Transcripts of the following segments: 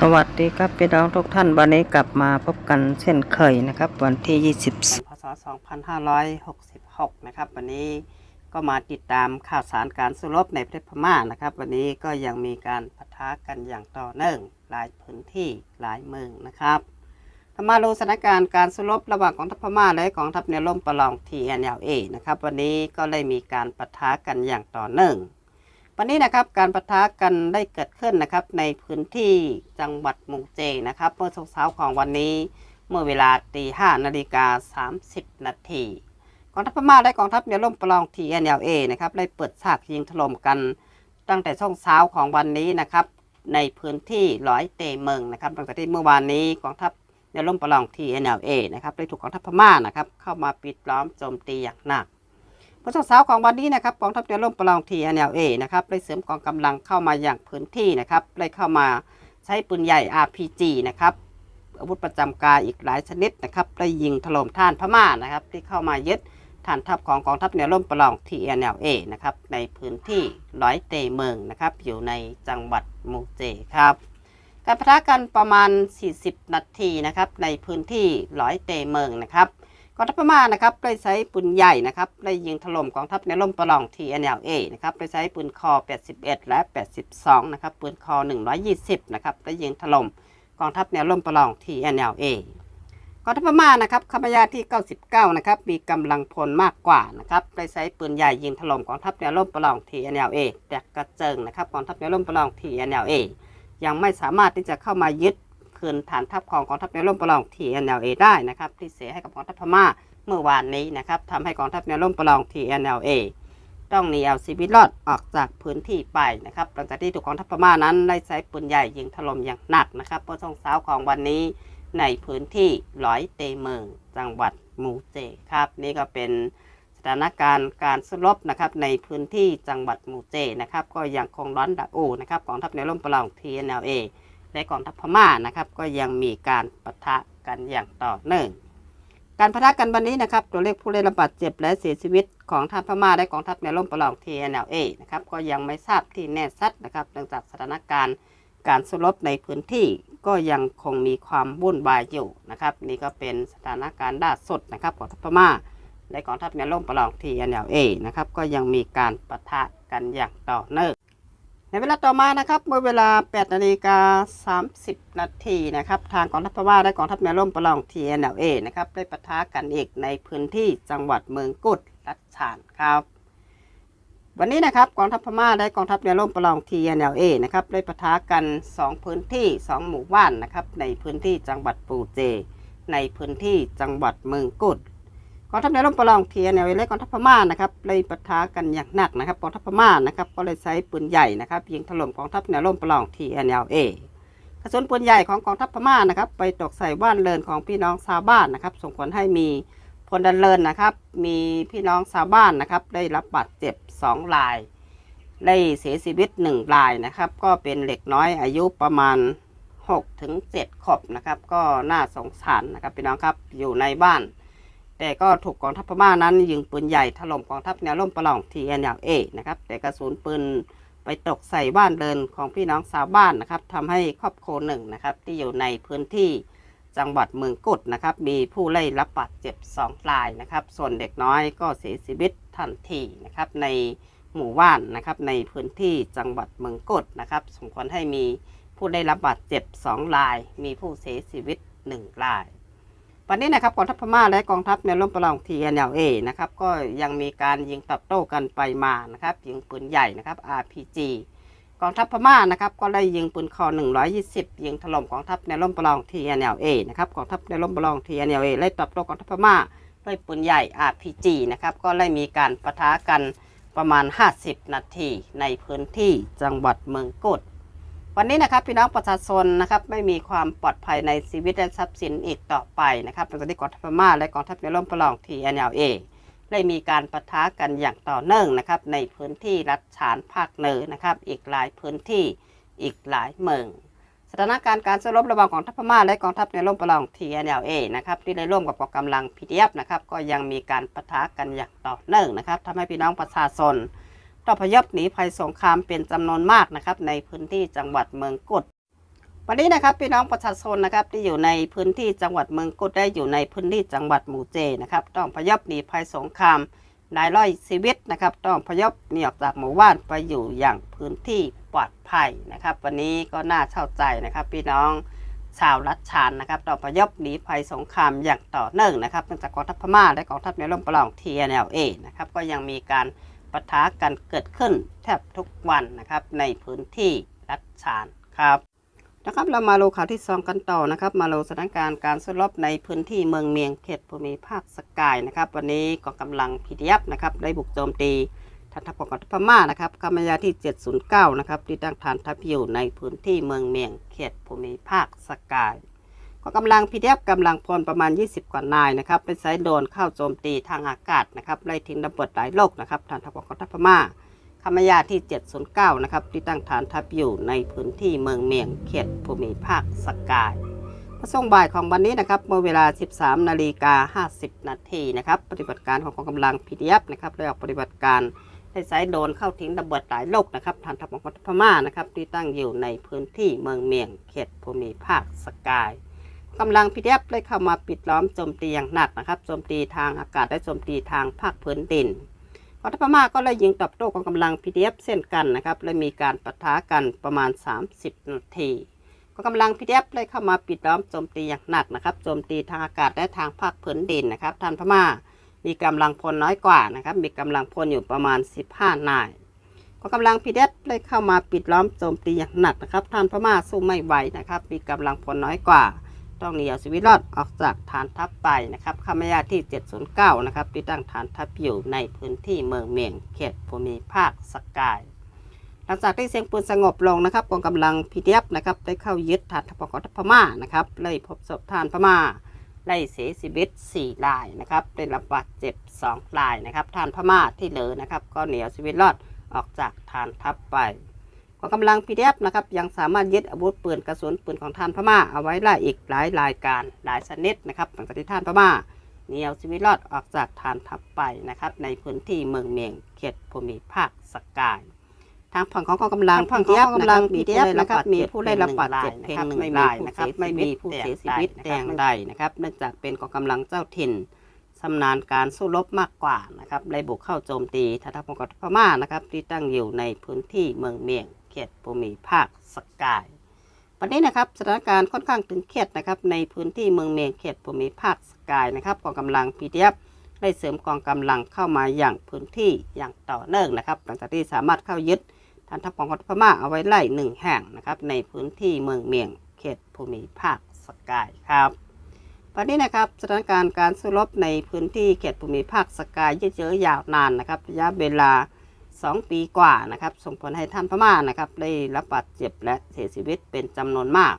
สวัสดีครับพี่น้องทุกท่านวันนี้กลับมาพบกันเช่นเคยนะครับ วันที่ 20 พศ 2566 นะครับ วันนี้ก็มาติดตามข่าวสารการสู้รบในประเทศพม่านะครับ วันนี้ก็ยังมีการปะทะกันอย่างต่อเนื่องหลายพื้นที่หลายเมืองนะครับถ้ามาดูสถานการณ์การสู้รบระหว่างกองทัพพม่าและกองทัพแนวร่มประลอง TNLA นเอนะครับ วันนี้ก็ได้มีการปะทะกันอย่างต่อเนื่อง วันนี้นะครับการปะทะกันได้เกิดขึ้นนะครับในพื้นที่จังหวัดมุงเจนะครับเมื่อช่วงเช้าของวันนี้เมื่อเวลาตีห้านาฬิกา30นาทีกองทัพพม่าและกองทัพแนวร่มประลอง TNLA นนะครับได้เปิดฉากยิงถล่มกันตั้งแต่ช่วงเช้าของวันนี้นะครับในพื้นที่ร้อยเตเมืองนะครับหลังจากที่เมื่อวานนี้กองทัพแนวร่มประลอง TNLA นะครับได้ถูกกองทัพพม่านะครับเข้ามาปิดล้อมโจมตีอย่างหนัก เมื่อช่วงเช้าของวันนี้นะครับกองทัพเรือล่มประลอง TNLA นะครับได้เสริมกองกำลังเข้ามาอย่างพื้นที่นะครับได้เข้ามาใช้ปืนใหญ่ RPG นะครับอาวุธประจำกายอีกหลายชนิดนะครับได้ยิงถล่มท่านพม่านะครับ ที่เข้ามายึดฐานทัพของกองทัพเรือล่มประลอง TNLA นะครับในพื้นที่ร้อยเตเมืองนะครับอยู่ในจังหวัดมูเจครับการปะทะกันประมาณ 40 นาทีนะครับในพื้นที่ร้อยเตเมืองนะครับ กองทัพพม่านะครับได้ใช้ปืนใหญ่นะครับได้ยิงถล่มกองทัพในร่มประลอง TNLA นะครับได้ใช้ปืนคอ 81 และ 82 นะครับปืนคอ 120 นะครับได้ยิงถล่มกองทัพแนวร่มประลอง TNLA กองทัพพม่านะครับขบยาที่ 99 นะครับมีกำลังพลมากกว่านะครับได้ใช้ปืนใหญ่ยิงถล่มกองทัพแนวร่มประลอง TNLA แต่กระเจิงนะครับกองทัพแนวร่มประลอง TNLA ยังไม่สามารถที่จะเข้ามายึด คืนฐานทัพของกองทัพแนวร่มประลอง TNLA ได้นะครับที่เสียให้กับกองทัพพม่าเมื่อวานนี้นะครับทำให้กองทัพแนวร่มประลอง TNLA ต้องหนีเอาชีวิตรอดออกจากพื้นที่ไปนะครับหลังจากที่ถูกกองทัพพม่านั้นได้ใช้ปืนใหญ่ยิงถล่มอย่างหนักนะครับเมื่อช่วงเช้าของวันนี้ในพื้นที่ร้อยเตเมืองจังหวัดมูเจครับ นี่ก็เป็นสถานการณ์การสู้รบนะครับในพื้นที่จังหวัดมูเจนะครับก็ยังคงร้อนดะอูนะครับกองทัพแนวร่มประลอง TNLA และกองทัพพม่านะครับก็ยังมีการปะทะกันอย่างต่อเนื่อง การปะทะกันวันนี้นะครับตัวเลขผู้ได้รับบาดเจ็บและเสียชีวิตของทางพม่าและกองทัพในร่มประลอง TNLA นะครับก็ยังไม่ทราบที่แน่ชัดนะครับเนื่องจากสถานการณ์การสู้รบในพื้นที่ก็ยังคงมีความวุ่นวายอยู่นะครับนี่ก็เป็นสถานการณ์ล่าสุดนะครับของทัพพม่าและกองทัพในร่มประลอง TNLA นะครับก็ยังมีการปะทะกันอย่างต่อเนื่อง เวลาต่อมานะครับเมื่อเวลา 8 นาฬิกา 30 นาทีนะครับ ทางกองทัพพม่าและกองทัพแนวร่มประลอง TNLA นเอนะครับ ได้ปะทะกันอีกในพื้นที่จังหวัดเมืองกุดรัชฉานครับ วันนี้นะครับกองทัพพม่าและกองทัพแนวร่มประลอง TNLA นะครับได้ปะทะกัน 2 พื้นที่ 2 หมู่บ้านนะครับในพื้นที่จังหวัดปูเจ ในพื้นที่จังหวัดเมืองกุด กองทัพในร่มประลองเทียนและกองทัพพม่านะครับเลยปะทะกันอย่างหนักนะครับกองทัพพม่านะครับก็เลยใช้ปืนใหญ่นะครับยิงถล่มกองทัพในวร่มประลอง TNLA กระสุนปืนใหญ่ของกองทัพพม่านะครับไปตกใส่บ้านเรือนของพี่น้องชาวบ้านนะครับ ส่งผลให้มีพลันเรือนนะครับ มีพี่น้องชาวบ้านนะครับ ได้รับบาดเจ็บ2ราย ได้เสียชีวิต1รายนะครับ ก็เป็นเหล็กน้อยอายุประมาณ6ถึง7ขบนะครับ ก็น่าสงสารนะครับพี่น้องครับอยู่ในบ้าน แต่ก็ถูกกองทัพพม่านั้นยิงปืนใหญ่ถล่มกองทัพแนวร่มประลอง TNLA นะครับ แต่กระสุนปืนไปตกใส่บ้านเรือนของพี่น้องชาวบ้านนะครับทำให้ครอบครัวหนึ่งนะครับ ที่อยู่ในพื้นที่จังหวัดเมืองกุดนะครับ มีผู้ได้รับบาดเจ็บ2รายนะครับ ส่วนเด็กน้อยก็เสียชีวิตทันทีนะครับในหมู่บ้านนะครับในพื้นที่จังหวัดเมืองกุดนะครับสมควรให้มีผู้ได้รับบาดเจ็บ2ราย มีผู้เสียชีวิต1ราย วันนี้นะครับกองทัพพม่าและกองทัพแนวร่มประลอง TNLA นะครับก็ยังมีการยิงตอบโต้กันไปมานะครับยิงปืนใหญ่นะครับ RPG กองทัพพม่านะครับก็ได้ยิงปืนคอ 120 ยิงถล่มกองทัพแนวร่มประลอง TNLA นะครับกองทัพแนวร่มประลอง TNLA ไล่ตอบโต้กองทัพพม่าด้วยปืนใหญ่ RPG นะครับก็ได้มีการปะทะกันประมาณ 50 นาทีในพื้นที่จังหวัดเมืองกุด วันนี้นะครับพี่น้องประชาชนนะครับไม่มีความปลอดภัยในชีวิตและทรัพย์สินอีกต่อไปนะครับหลังจากที่กองทัพพม่าและกองทัพในร่มประลอง TNLA ได้มีการปะทะกันอย่างต่อเนื่องนะครับในพื้นที่รัฐฉานภาคเหนือนะครับอีกหลายพื้นที่อีกหลายเมืองสถานการณ์การสู้รบระหว่างกองทัพพม่าและกองทัพในร่มประลอง TNLA นะครับที่ได้ร่วมกับกองกำลัง PDF นะครับก็ยังมีการปะทะกันอย่างต่อเนื่องนะครับทำให้พี่น้องประชาชน องพยพหนีภัยสงครามเป็นจำนวนมากนะครับในพื้นที่จังหวัดเมืองกุดวันนี้นะครับพี่น้องประชาชนนะครับที่อยู่ในพื้นที่จังหวัดเมืองกุดได้อยู่ในพื้นที่จังหวัดหมู่เจนะครับต้องพยพหนีภัยสงครามหลายร้อยชีวิตนะครับ ต้องพยพหนีออกจากหมู่บ้านไปอยู่อย่างพื้นที่ปลอดภัยนะครับ วันนี้ก็น่าเช่าใจนะครับ พี่น้องชาวรัฐชานนะครับต้องพยพหนีภัยสงครามอย่างต่อเนื่องนะครับเนื่องจากกองทัพพม่าและกองทัพในร่มปล่อง TNLA นะครับก็ยังมีการ ปะทะกันเกิดขึ้นแทบทุกวันนะครับในพื้นที่รัฐชานครับนะครับเรามาดูข่าวที่สองกันต่อนะครับ มาดูสถานการณ์การสู้รบในพื้นที่เมืองเมียงเขตภูมิภาคสกายนะครับ วันนี้กองกำลังพีดีฟนะครับได้บุกโจมตีทัพทัพของพม่านะครับกำมายาที่ 709 นะครับที่ตั้งฐานทัพอยู่ในพื้นที่เมืองเมียงเขตภูมิภาคสกาย กอกำลังพีดีเอฟกำลังพลประมาณ 20 กว่านายนะครับได้ใช้โดรนเข้าโจมตีทางอากาศนะครับไล่ทิ้งระเบิดหลายโลกนะครับฐานทัพของทัพพม่าคำยาที่ 709 นะครับที่ตั้งฐานทัพอยู่ในพื้นที่เมืองเมียงเขตภูมิภาคสกายพระส่งบ่ายของวันนี้นะครับเมื่อเวลา 13 นาฬิกา 50 นาทีนะครับปฏิบัติการของกองกำลัง PDF นะครับได้ออกปฏิบัติการได้ใช้โดรนเข้าทิ้งระเบิดหลายโลกนะครับฐานทัพของกองทัพพม่านะครับที่ตั้งอยู่ในพื้นที่เมืองเมียงเขตภูมิภาคสกาย กำลัง PDF ได้เข้ามาปิดล้อมโจมตีอย่างหนักนะครับโจมตีทางอากาศและโจมตีทางภาคพื้นดินกองทัพพม่าก็เลยยิงตอบโต้กองกำลัง PDF เช่นกันนะครับเลยมีการปะทะกันประมาณ 30 นาทีกองกำลัง PDF เลยเข้ามาปิดล้อมโจมตีอย่างหนักนะครับโจมตีทางอากาศและทางภาคพื้นดินนะครับท่านพม่ามีกำลังพลน้อยกว่านะครับมีกำลังพลอยู่ประมาณ 15 นายกองกำลัง PDF เลยเข้ามาปิดล้อมโจมตีอย่างหนักนะครับท่านพม่าสู้ไม่ไหวนะครับมีกำลังพลน้อยกว่า ต้องหนีเอาชีวิตรอดออกจากฐานทัพไปนะครับข้ามายาที่ 709 นะครับที่ตั้งฐานทัพอยู่ในพื้นที่เมืองเมียงเขตภูมิภาคสกาย หลังจากที่เสียงปืนสงบลงนะครับกองกำลังพีดีเอฟนะครับได้เข้ายึดฐานทัพของทัพพม่านะครับเลยพบศพทานพม่าไล่เสียชีวิต4รายนะครับได้รับบาดเจ็บ2รายนะครับทานพม่าที่เหลือนะครับก็เหนีเอาชีวิตรอดออกจากฐานทัพไป กองกำลัง PDF นะครับ ยังสามารถยึดอาวุธปืนกระสุนปืนของท่านพม่าเอาไว้ได้อีกหลายรายการหลายชนิดนะครับหลังจากที่ท่านพม่าหนีเอาชีวิตรอดออกจากฐานทัพไปนะครับ ในพื้นที่เมืองเมียงเขตภูมิภาคสกายทางฝั่งของกองกำลัง PDF นะครับมี PDF นะครับมีผู้ได้รับบาดเจ็บเพียงหนึ่งรายนะครับไม่มีผู้เสียชีวิตแต่อย่างใดนะครับ เนื่องจากเป็นกองกำลังเจ้าถิ่นชำนาญการสู้รบมากกว่านะครับได้บุกเข้าโจมตีทัพทัพของกองทัพพม่านะครับที่ตั้งอยู่ในพื้นที่เมืองเมียงเขตภูมิภาคสกาย วันนี้นะครับสถานการณ์ค่อนข้างตึงเครียดนะครับในพื้นที่เมืองเมียงเขตภูมิภาคสกายนะครับกองกำลัง PDF ได้เสริมกองกำลังเข้ามาอย่างพื้นที่อย่างต่อเนื่องนะครับหลังจากที่สามารถเข้ายึดฐานทัพของพม่าเอาไว้ไล่หนึ่งแห่งนะครับในพื้นที่เมืองเมียงเขตภูมิภาคสกายครับวันนี้นะครับสถานการณ์การสู้รบในพื้นที่เขตภูมิภาคสกายยืดเยื้อยาวนานนะครับระยะเวลา 2 ปีกว่านะครับ ส่งผลให้ท่านพม่านะครับ ได้รับบาดเจ็บและเสียชีวิตเป็นจำนวนมาก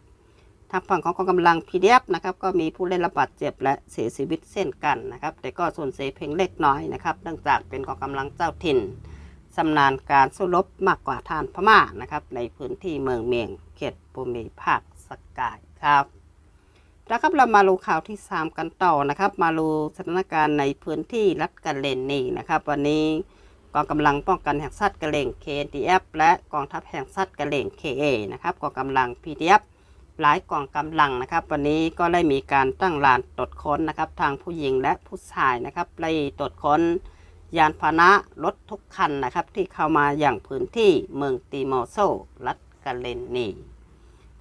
ทางฝั่งของกองกำลัง PDF นะครับ ก็มีผู้ได้รับบาดเจ็บและเสียชีวิตเช่นกันนะครับ แต่ก็ส่วนเสียเพียงเล็กน้อยนะครับ เนื่องจากเป็นกองกำลังเจ้าถิ่นชำนาญการสู้รบมากกว่าท่านพม่านะครับ ในพื้นที่เมืองเมียงเขตภูมิภาคสกายครับแล้วครับเรามาดูข่าวที่ 3 กันต่อนะครับ มาดูสถานการณ์ในพื้นที่รัฐกะเลนนี่นะครับ วันนี้ กองกำลังป้องกันแห่งชาติกะเหล่ง KDF และกองทัพแห่งชาติกะเหล่ง KA นะครับกองกำลัง PDF หลายกองกำลังนะครับ วันนี้ก็ได้มีการตั้งลานตรวจค้นนะครับทางผู้หญิงและผู้ชายนะครับได้ตรวจค้นยานพาหนะรถทุกคันนะครับ ที่เข้ามาอย่างพื้นที่เมืองติโมโซรัฐกะเลนนี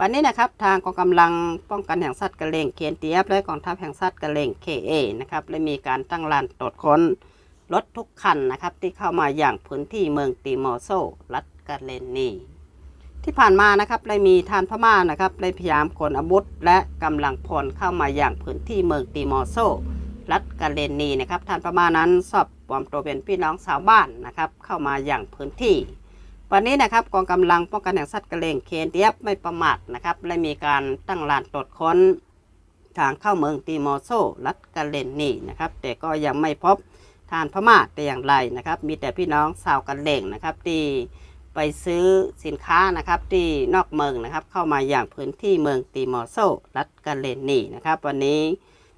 วันนี้นะครับทางกองกำลังป้องกันแห่งสัตว์กระเลงเคนเตียบและกองทัพแห่งสัตว์กระเลง KA นะครับและมีการตั้งลานตรวจค้น รถทุกคันนะครับ ที่เข้ามาอย่างพื้นที่เมืองติโมโซ รัฐกะเลนนีที่ผ่านมานะครับได้มีทานพม่านะครับได้พยายามขนอาวุธและกำลังพลเข้ามาอย่างพื้นที่เมืองติโมโซ รัฐกะเลนนีนะครับทานพม่านั้นสอบปลอมตัวเป็นพี่น้องชาวบ้านนะครับ เข้ามาอย่างพื้นที่วันนี้นะครับกองกำลังป้องกันแห่งสัตว์กระเลงเคนเดียบไม่ประมาทนะครับและมีการตั้งลานตรวจค้นทางเข้าเมืองติโมโซ รัฐกะเลนนีนะครับแต่ก็ยังไม่พบ ทานพม่าแต่อย่างไรนะครับ มีแต่พี่น้องชาวกะเลงนะครับที่ไปซื้อสินค้านะครับที่นอกเมืองนะครับ เข้ามาอย่างพื้นที่เมืองติโมโซรัฐกะเลนนี่นะครับ วันนี้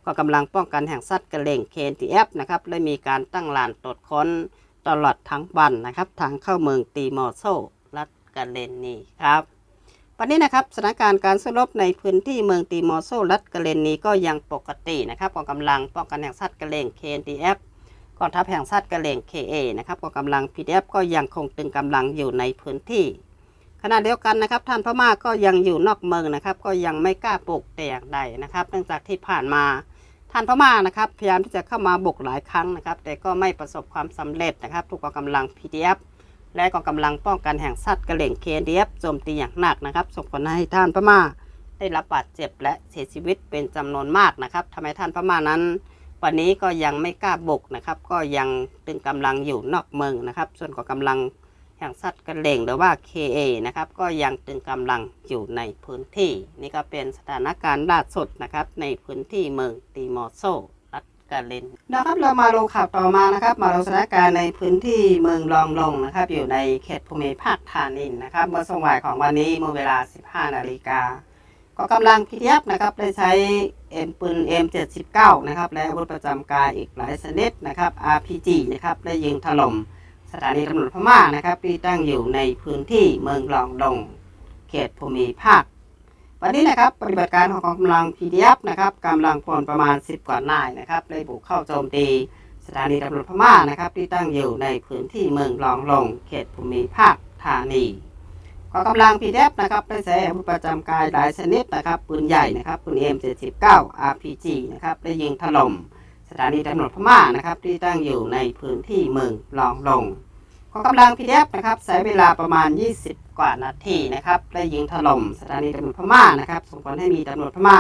ก็กำลังป้องกันแห่งสัตว์กระเลง KNTF นะครับและมีการตั้งลานตรวจค้นตลอดทั้งวันนะครับ ทางเข้าเมืองตีมอโซรัฐกาเลนนีครับวันนี้นะครับสถานการณ์การสู้รบในพื้นที่เมืองติมอร์โซรัฐกะเลนนี้ก็ยังปกตินะครับกองกำลังป้องกันแห่งชาติกะเลง KNDF กองทัพแห่งชาติกะเลง KA นะครับกองกำลัง PDF ก็ยังคงตึงกำลังอยู่ในพื้นที่ ขณะเดียวกันนะครับท่านพม่าก็ยังอยู่นอกเมืองนะครับ ก็ยังไม่กล้าปลุกแต่อย่างใดนะครับ เนื่องจากที่ผ่านมาท่านพม่านะครับพยายามที่จะเข้ามาบุกหลายครั้งนะครับ แต่ก็ไม่ประสบความสำเร็จนะครับ ถูกกองกำลัง PDF และกองกำลังป้องกันแห่งชาติกะเหล่ง KDF โจมตีอย่างหนักนะครับส่งผลให้ท่านพม่าได้รับบาดเจ็บและเสียชีวิตเป็นจำนวนมากนะครับทำให้ท่านพม่านั้น วันนี้ก็ยังไม่กล้าบุกนะครับ ก็ยังตึงกำลังอยู่นอกเมืองนะครับ ส่วนกองกำลังแห่งสัตว์กระเล่งหรือว่า KA นะครับ ก็ยังตึงกำลังอยู่ในพื้นที่ นี่ก็เป็นสถานการณ์ล่าสุดนะครับ ในพื้นที่เมืองติมอโซรัฐกาเลนนะครับเรามาลงข่าวต่อมานะครับ มาลงสถานการณ์ในพื้นที่เมืองรองลงนะครับ อยู่ในเขตภูมิภาคธานินนะครับเมื่อสงวายของวันนี้เมื่อเวลา 15 นาฬิกา ก็กำลัง PDF นะครับได้ใช้เอ็มปืน M79 นะครับและอาวุธประจำกายอีกหลายชนิดนะครับ RPG นะครับได้ยิงถล่มสถานีตำรวจพม่านะครับที่ตั้งอยู่ในพื้นที่เมืองรองดง เขตภูมิภาค วันนี้นะครับปฏิบัติการของกองกำลัง PDF นะครับกำลังพลประมาณ 10 กว่านายนะครับได้บุกเข้าโจมตีสถานีตำรวจพม่านะครับที่ตั้งอยู่ในพื้นที่เมืองรองลง เขตภูมิภาคธานี กองกำลัง PDF นะครับได้ใช้อาวุธประจำกายหลายชนิดนะครับปืนใหญ่นะครับปืน M79 RPG นะครับได้ยิงถล่มสถานีตำรวจพม่านะครับที่ตั้งอยู่ในพื้นที่เมืองรองลงกองกำลัง PDF นะครับใช้เวลาประมาณ 20 กว่านาทีนะครับได้ยิงถล่มสถานีตำรวจพม่านะครับส่งผลให้มีตำรวจพม่า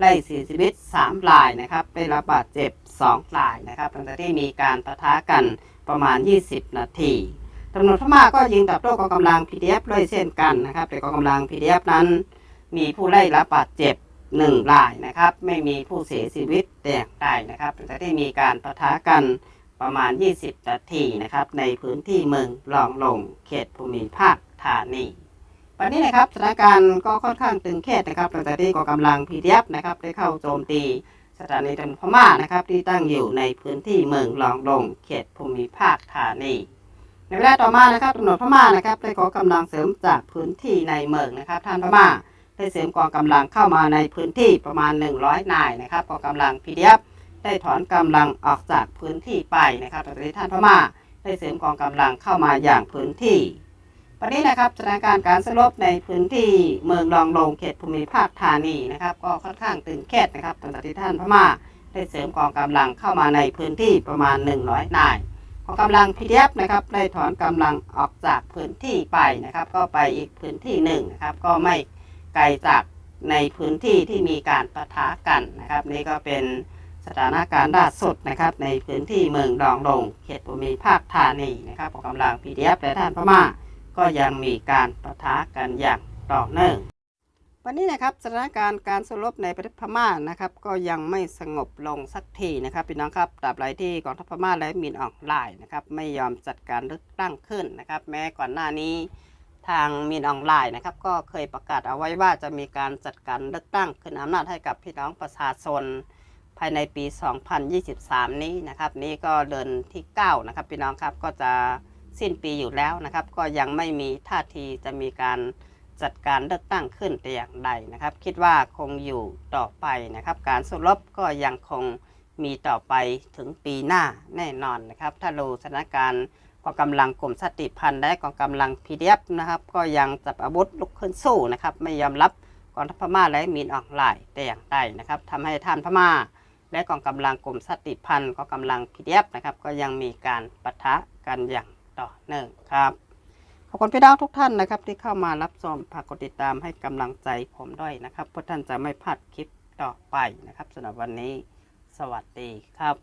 ได้เสียชีวิต3รายนะครับได้รับบาดเจ็บ2รายนะครับหลังจากที่มีการปะทะกันประมาณ 20 นาทีำรวจพม่าก็ยิงตอบโต้กองกำลัง PDF ด้วยเช่นกันนะครับแต่กองกำลัง PDF นั้น มีผู้ได้รับบาดเจ็บหนึ่งรายนะครับ ไม่มีผู้เสียชีวิตแต่อย่างใดนะครับแต่ที่มีการปะทะกันประมาณ 20 นาทีนะครับ ในพื้นที่เมืองรองลง เขตภูมิภาคธานีวันนี้นะครับสถานการณ์ก็ค่อนข้างตึงเครียดนะครับหลังจากที่กองกำลัง PDF นะครับได้เข้าโจมตีสถานีตำรวจพม่านะครับที่ตั้งอยู่ในพื้นที่เมืองรองลง เขตภูมิภาคธานี ในเวลาต่อมานะครับตำรวจพม่านะครับได้ขอกำลังเสริมจากพื้นที่ในเมืองนะครับ ท่านพม่าได้เสริมกองกำลังเข้ามาในพื้นที่ประมาณ 100 นายนะครับกองกำลังพีเดียได้ถอนกำลังออกจากพื้นที่ไปนะครับตอนนี้ท่านพม่าได้เสริมกองกำลังเข้ามาอย่างพื้นที่วันนี้นะครับสถานการณ์การสลบในพื้นที่เมืองรองลงเขตภูมิภาคธานีนะครับ ก็ค่อนข้างตึงเครียดนะครับตั้งแต่ที่ท่านพม่าได้เสริมกองกำลังเข้ามาในพื้นที่ประมาณ 100 นาย ของกำลัง PDF นะครับได้ถอนกำลังออกจากพื้นที่ไปนะครับ ก็ไปอีกพื้นที่หนึ่งนะครับ ก็ไม่ไกลจากในพื้นที่ที่มีการปะทะกันนะครับ นี่ก็เป็นสถานการณ์ล่าสุดนะครับ ในพื้นที่เมืองดองลงเขตภูมิภาคธานีนะครับของกำลัง PDF และท่านพม่าก็ยังมีการปะทะกันอย่างต่อเนื่อง วันนี้นะครับสถานการณ์การสู้รบในประเทศพม่านะครับ ก็ยังไม่สงบลงสักทีนะครับพี่น้องครับตราบใดที่กองทัพพม่าและมินออนไลน์นะครับไม่ยอมจัดการเลือกตั้งขึ้นนะครับ แม้ก่อนหน้านี้ทางมินออนไลน์นะครับ ก็เคยประกาศเอาไว้ว่าจะมีการจัดการเลือกตั้งขึ้นอำนาจให้กับพี่น้องประชาชนภายในปี 2023 นี้นะครับ นี่ก็เดือนที่ 9 นะครับพี่น้องครับก็จะสิ้นปีอยู่แล้วนะครับ ก็ยังไม่มีท่าทีจะมีการ จัดการเลือกตั้งขึ้นแต่อย่างใดนะครับ คิดว่าคงอยู่ต่อไปนะครับ การสู้รบก็ยังคงมีต่อไปถึงปีหน้าแน่นอนนะครับ ถ้าดูสถานการณ์กองกำลังกลุ่มสติพันธ์และกองกำลัง PDF นะครับ ก็ยังจับอาวุธลุกขึ้นสู้นะครับ ไม่ยอมรับกองทัพพม่าและมีนออนไลน์แต่อย่างใดนะครับทำให้ท่านพม่า และกองกำลังกลุ่มสติพันธ์กองกำลัง PDF นะครับ ก็ยังมีการปะทะกันอย่างต่อเนื่องครับ อบคุณพี่น้องทุกท่านนะครับ ที่เข้ามารับชมฝากกดติดตามให้กำลังใจผมด้วยนะครับเพื่อท่านจะไม่พลาดคลิปต่อไปนะครับสำหรับวันนี้ สวัสดีครับ